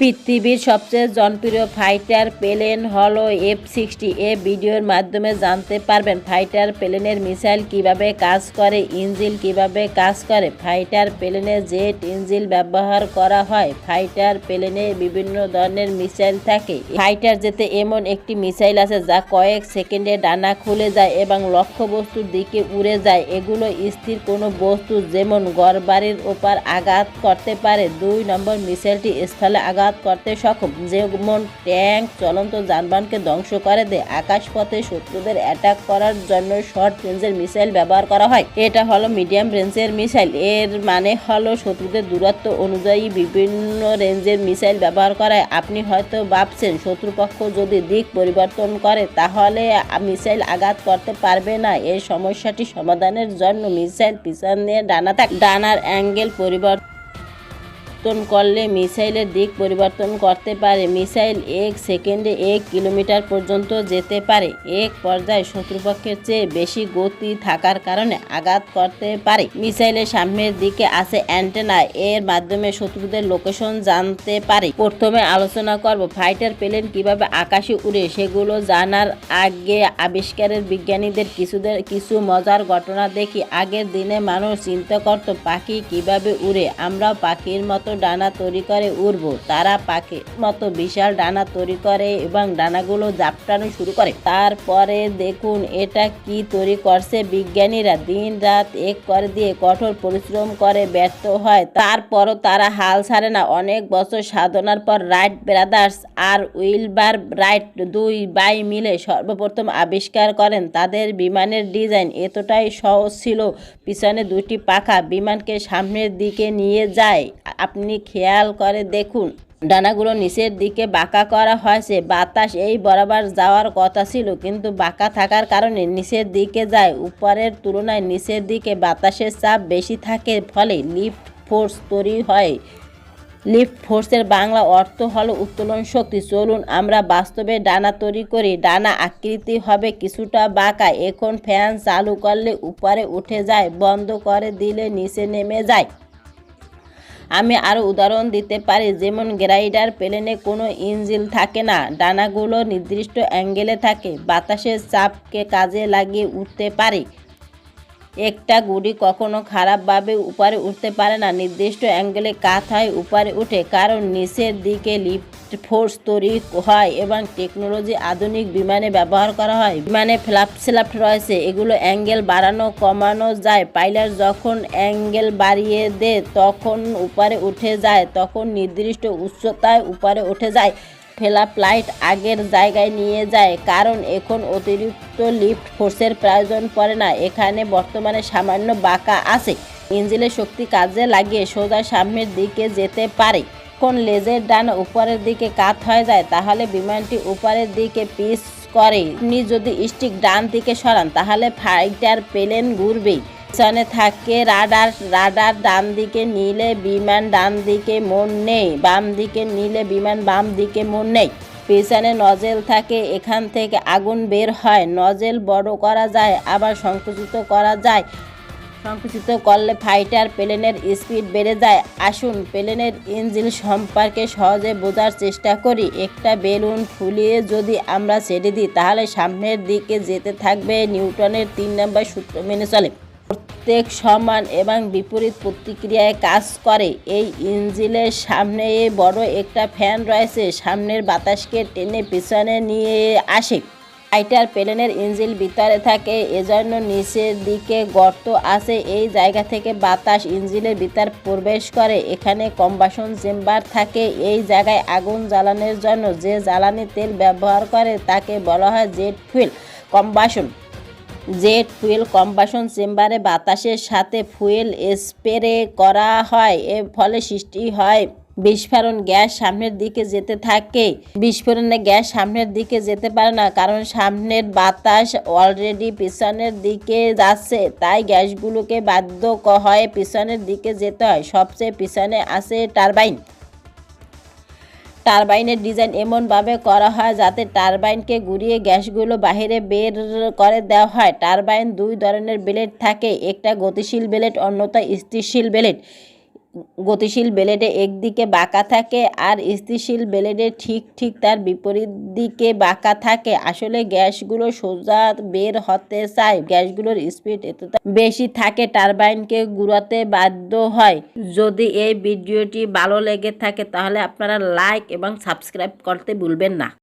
পৃথিবীর সবচেয়ে জনপ্রিয় ফাইটার প্লেন হলো এফ সিক্সটি। এ ভিডিওর মাধ্যমে জানতে পারবেন ফাইটার প্লেনের মিসাইল কীভাবে কাজ করে, ইঞ্জিল কীভাবে কাজ করে। ফাইটার প্লেনে জেট ইঞ্জিল ব্যবহার করা হয়। ফাইটার প্লেনে বিভিন্ন ধরনের মিসাইল থাকে। ফাইটার যেতে এমন একটি মিসাইল আছে যা কয়েক সেকেন্ডে ডানা খুলে যায় এবং লক্ষ্যবস্তুর দিকে উড়ে যায়। এগুলো স্থির কোনো বস্তু যেমন গড়বাড়ির ওপর আঘাত করতে পারে। দুই নম্বর মিসাইলটি স্থলে আঘাত করতে সক্ষম। যেমন ট্যাঙ্ক চলন্ত যানবাহনকে ধ্বংস করে দেয়, আকাশপথে শত্রুদের অ্যাটাক করার জন্য শর্ট রেঞ্জের মিসাইল ব্যবহার করা হয়। এটা হলো মিডিয়াম রেঞ্জের মিসাইল এর মানে হলো শত্রুদের দূরত্ব অনুযায়ী বিভিন্ন রেঞ্জের মিসাইল ব্যবহার করায়। আপনি হয়তো ভাবছেন, শত্রুপক্ষ যদি দিক পরিবর্তন করে, তাহলে মিসাইল আঘাত করতে পারবে না। এই সমস্যাটি সমাধানের জন্য মিসাইল পিছনে ডানা থাক। ডানার অ্যাঙ্গেল পরিবর্তন পরিবর্তন করলে মিসাইলের দিক পরিবর্তন করতে পারে। মিসাইল এক সেকেন্ডে এক কিলোমিটার পর্যন্ত যেতে পারে। এক পর্যায়ে শত্রুপক্ষের চেয়ে বেশি গতি থাকার কারণে আঘাত করতে পারে। মিসাইলের সামনের দিকে আছে অ্যান্টেনা। এর মাধ্যমে শত্রুদের লোকেশন জানতে পারে। প্রথমে আলোচনা করব ফাইটার প্লেন কীভাবে আকাশে উড়ে, সেগুলো জানার আগে আবিষ্কারের বিজ্ঞানীদের কিছুদের কিছু মজার ঘটনা দেখি। আগের দিনে মানুষ চিন্তা করত, পাখি কীভাবে উড়ে? আমরা পাখির মতো ডানা তৈরি করে উড়ব। তারা পাখির মতো বিশাল ডানা তৈরি করে এবং ডানাগুলো জাপটানো শুরু করে। তারপরে দেখুন, এটা কি তৈরি করছে বিজ্ঞানীরা। দিন রাত এক করে দিয়ে কঠোর পরিশ্রম করে ব্যর্থ হয়। তারপরও তারা হাল ছাড়ে না। অনেক বছর সাধনার পর রাইট ব্রাদার্স আর উইলবার রাইট দুই বাই মিলে সর্বপ্রথম আবিষ্কার করেন। তাদের বিমানের ডিজাইন এতটাই সহজ ছিল, পিছনে দুটি পাখা বিমানকে সামনের দিকে নিয়ে যায়। আপনি খেয়াল করে দেখুন। ডানাগুলো নিচের দিকে বাঁকা করা হয়েছে। বাতাস এই বরাবর যাওয়ার কথা ছিল, কিন্তু বাঁকা থাকার কারণে নিচের দিকে যায়। উপরের তুলনায় নিচের দিকে বাতাসের চাপ বেশি থাকে, ফলে লিফট ফোর্স তৈরি হয়। লিফট ফোর্সের বাংলা অর্থ হলো উত্তোলন শক্তি। চলুন আমরা বাস্তবে ডানা তৈরি করি। ডানা আকৃতি হবে কিছুটা বাঁকা। এখন ফ্যান চালু করলে উপরে উঠে যায়, বন্ধ করে দিলে নিচে নেমে যায়। আমি আরও উদাহরণ দিতে পারি, যেমন গ্রাইডার প্লেনে কোনো ইঞ্জিল থাকে না, ডানাগুলো নির্দিষ্ট অ্যাঙ্গেলে থাকে, বাতাসের চাপকে কাজে লাগিয়ে উঠতে পারে। একটা গুড়ি কখনো খারাপভাবে উপরে উঠতে পারে না। নির্দিষ্ট অ্যাঙ্গেলে কাত হয় উপরে উঠে, কারণ নিচের দিকে লিফট ফোর্স তৈরি হয় এবং টেকনোলজি আধুনিক বিমানে ব্যবহার করা হয়। বিমানে ফ্ল্যাপ স্ল্যাপ রয়েছে, এগুলো অ্যাঙ্গেল বাড়ানো, কমানো যায়। পাইলট যখন অ্যাঙ্গেল বাড়িয়ে দেয়, তখন উপরে উঠে যায়, তখন নির্দিষ্ট উচ্চতায় উপরে উঠে যায়। ফেলা ফ্লাইট আগের জায়গায় নিয়ে যায়, কারণ এখন অতিরিক্ত লিফট ফোর্সের প্রয়োজন পড়ে না। এখানে বর্তমানে সামান্য বাঁকা আছে। ইঞ্জিনের শক্তি কাজে লাগিয়ে সোজা সামনের দিকে যেতে পারে। কোন লেজের ডান উপরের দিকে কাত হয়ে যায়, তাহলে বিমানটি উপরের দিকে পিচ করে। আপনি যদি স্টিক ডান দিকে সরান, তাহলে ফাইটার প্লেন ঘুরবে পিছনে থাকে, রাডার রাডার ডান দিকে নিলে বিমান ডান দিকে মন নেই বাম দিকে নিলে বিমান বাম দিকে মন নেই। পেছনে নজেল থাকে, এখান থেকে আগুন বের হয়। নজেল বড় করা যায়, আবার সংকুচিত করা যায়। সংকুচিত করলে ফাইটার প্লেনের স্পিড বেড়ে যায়। আসুন, প্লেনের ইঞ্জিন সম্পর্কে সহজে বোঝার চেষ্টা করি। একটা বেলুন ফুলিয়ে যদি আমরা ছেড়ে দিই, তাহলে সামনের দিকে যেতে থাকবে নিউটনের তিন নম্বর সূত্র মেনে চলে। প্রত্যেক সমান এবং বিপরীত প্রতিক্রিয়ায় কাজ করে। এই ইঞ্জিলের সামনে বড় একটা ফ্যান রয়েছে। সামনের বাতাসকে টেনে পিছনে নিয়ে আসে। ফাইটার প্লেনের ইঞ্জিল ভিতরে থাকে, এজন্য নিচের দিকে গর্ত আছে। এই জায়গা থেকে বাতাস ইঞ্জিলের ভিতর প্রবেশ করে। এখানে কম্বাসন চেম্বার থাকে। এই জায়গায় আগুন জ্বালানোর জন্য যে জ্বালানি তেল ব্যবহার করে, তাকে বলা হয় jet fuel combustion. Jet fuel combustion চেম্বারে বাতাসের সাথে ফুয়েল স্প্রে করা হয়, এর ফলে সৃষ্টি হয় বিস্ফোরণ। গ্যাস সামনের দিকে যেতে থাকে। বিস্ফোরণে গ্যাস সামনের দিকে যেতে পারে না, কারণ সামনের বাতাস অলরেডি পিছনের দিকে যাচ্ছে, তাই গ্যাসগুলোকে বাধ্য হয় পিছনের দিকে যেতে হয়। সবচেয়ে পিছনে আছে টারবাইন। টারবাইনের ডিজাইন এমনভাবে করা হয় যাতে টারবাইনকে ঘুরিয়ে গ্যাসগুলো বাইরে বের করে দেওয়া হয়। টারবাইন দুই ধরনের ব্লেড থাকে, একটা গতিশীল ব্লেড অন্যটা স্থিরশীল ব্লেড। গতিশীল ব্লেডে একদিকে বাঁকা থাকে আর স্থিতিশীল ব্লেডে ঠিক ঠিক তার বিপরীত দিকে বাঁকা থাকে। আসলে গ্যাসগুলো সোজা বের হতে চায়। গ্যাসগুলোর স্পিড এতটা বেশি থাকে, টারবাইনকে ঘুরাতে বাধ্য হয়। যদি এই ভিডিওটি ভালো লেগে থাকে, তাহলে আপনারা লাইক এবং সাবস্ক্রাইব করতে ভুলবেন না।